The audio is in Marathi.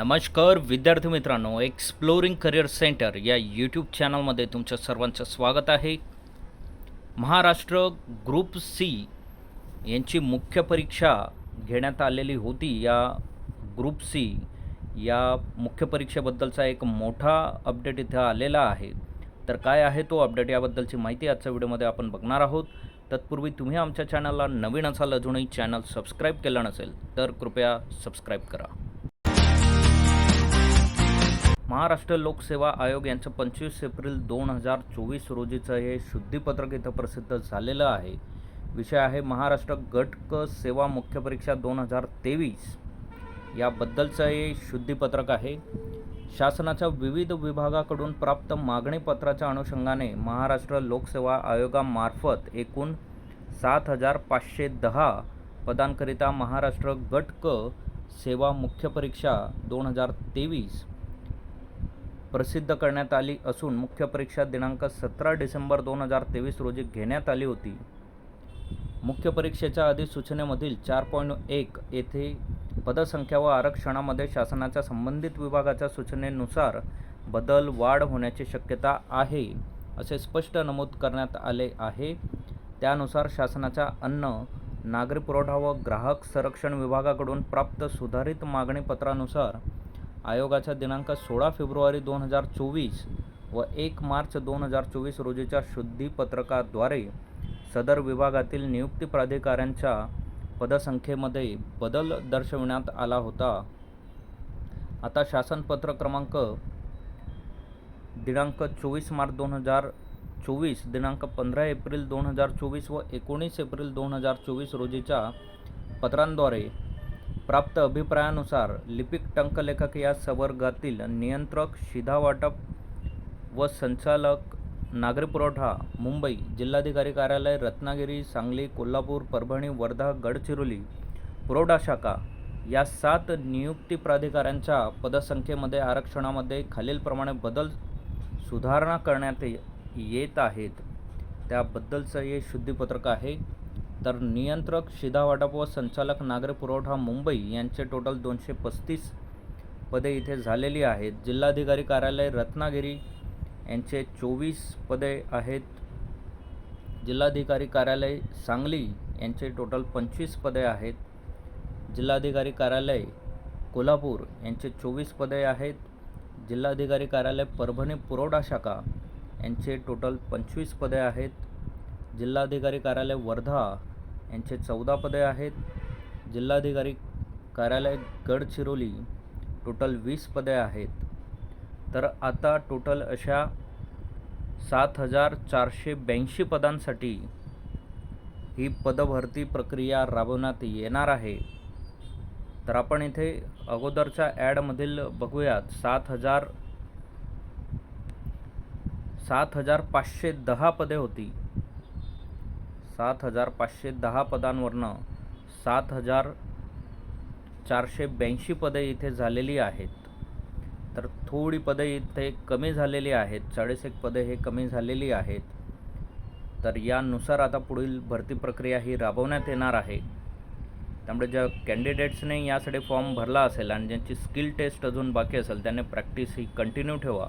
नमस्कार विद्यार्थी मित्रांनो एक्सप्लोरिंग करिअर सेंटर या यूट्यूब चॅनलमध्ये तुमचं सर्वांचं स्वागत आहे. महाराष्ट्र ग्रुप सी यांची मुख्य परीक्षा घेण्यात आलेली होती. या ग्रुप सी या मुख्य परीक्षेबद्दलचा एक मोठा अपडेट इथं आलेला आहे. तर काय आहे तो अपडेट याबद्दलची माहिती आजच्या व्हिडिओमध्ये आपण बघणार आहोत. तत्पूर्वी तुम्ही आमच्या चॅनलला नवीन असाल अजूनही चॅनल सबस्क्राईब केलं नसेल तर कृपया सबस्क्राईब करा. महाराष्ट्र लोकसेवा आयोग यांचं पंचवीस एप्रिल दोन हजार चोवीस रोजीचं हे शुद्धीपत्रक इथं प्रसिद्ध झालेलं आहे. विषय आहे महाराष्ट्र गट क सेवा मुख्य परीक्षा दोन हजार तेवीस. याबद्दलचं हे शुद्धीपत्रक आहे. शासनाच्या विविध विभागाकडून प्राप्त मागणीपत्राच्या अनुषंगाने महाराष्ट्र लोकसेवा आयोगामार्फत एकूण सात हजार पाचशे दहा पदांकरिता महाराष्ट्र गट क सेवा मुख्य परीक्षा दोन हजार तेवीस प्रसिद्ध करण्यात आली असून मुख्य परीक्षा दिनांक सतरा डिसेंबर दोन हजार तेवीस रोजी घेण्यात आली होती. मुख्य परीक्षेच्या अधिसूचनेमधील चार पॉईंट एक येथे पदसंख्या व आरक्षणामध्ये शासनाच्या संबंधित विभागाच्या सूचनेनुसार बदल वाढ होण्याची शक्यता आहे असे स्पष्ट नमूद करण्यात आले आहे. त्यानुसार शासनाच्या अन्न नागरी पुरवठा व ग्राहक संरक्षण विभागाकडून प्राप्त सुधारित मागणीपत्रानुसार आयोगाच्या दिनांक सोळा फेब्रुवारी दोन हजार चोवीस व एक मार्च दोन हजार चोवीस रोजीच्या शुद्धीपत्रकाद्वारे सदर विभागातील नियुक्ती प्राधिकाऱ्यांच्या पदसंख्येमध्ये बदल दर्शविण्यात आला होता. आता शासनपत्र क्रमांक दिनांक चोवीस मार्च दोन हजार चोवीस दिनांक पंधरा एप्रिल दोन हजार चोवीस व एकोणीस एप्रिल दोन हजार चोवीस रोजीच्या पत्रांद्वारे प्राप्त अभिप्रायानुसार लिपिक टंकलेखक या संवर्गातील नियंत्रक शिधावाटप व संचालक नागरी पुरवठा मुंबई जिल्हाधिकारी कार्यालय रत्नागिरी सांगली कोल्हापूर परभणी वर्धा गडचिरोली पुरवठा शाखा या सात नियुक्ती प्राधिकाऱ्यांच्या पदसंख्येमध्ये आरक्षणामध्ये खालीलप्रमाणे बदल सुधारणा करण्यात येत आहेत. त्याबद्दलचं हे शुद्धीपत्रक आहे. तर नियंत्रक शिधा वाटप व संचालक नागरी पुरवठा मुंबई यांचे टोटल दोनशे पस्तीस पदे इथे झालेली आहेत. जिल्हाधिकारी कार्यालय रत्नागिरी यांचे चोवीस पदे आहेत. जिल्हाधिकारी कार्यालय सांगली यांचे टोटल पंचवीस पदे आहेत. जिल्हाधिकारी कार्यालय कोल्हापूर यांचे चोवीस पदे आहेत. जिल्हाधिकारी कार्यालय परभणी पुरवठा शाखा यांचे टोटल पंचवीस पदे आहेत. जिल्हाधिकारी कार्यालय वर्धा यांचे चौदा पदे आहेत. जिल्हाधिकारी कार्यालय गडचिरोली टोटल वीस पदे आहेत. तर आता टोटल अशा सात हजार चारशे ब्याऐंशी पदांसाठी ही पदभरती प्रक्रिया राबवण्यात येणार आहे. तर आपण इथे अगोदरच्या ॲडमधील बघूयात. सात हजार सात हजार पाचशे दहा पदे होती. सात हजार पाचशे दहा पदांवरनं सात हजार चारशे ब्याऐंशी पदे इथे झालेली आहेत. तर थोडी पदे इथे कमी झालेली आहेत. चाळीस एक पदे हे कमी झालेली आहेत. तर यानुसार आता पुढील भरती प्रक्रिया ही राबवण्यात येणार आहे. त्यामुळे ज्या कॅन्डिडेट्सने यासाठी फॉर्म भरला असेल आणि ज्यांची स्किल टेस्ट अजून बाकी असेल त्यांनी प्रॅक्टिस ही कंटिन्यू ठेवा.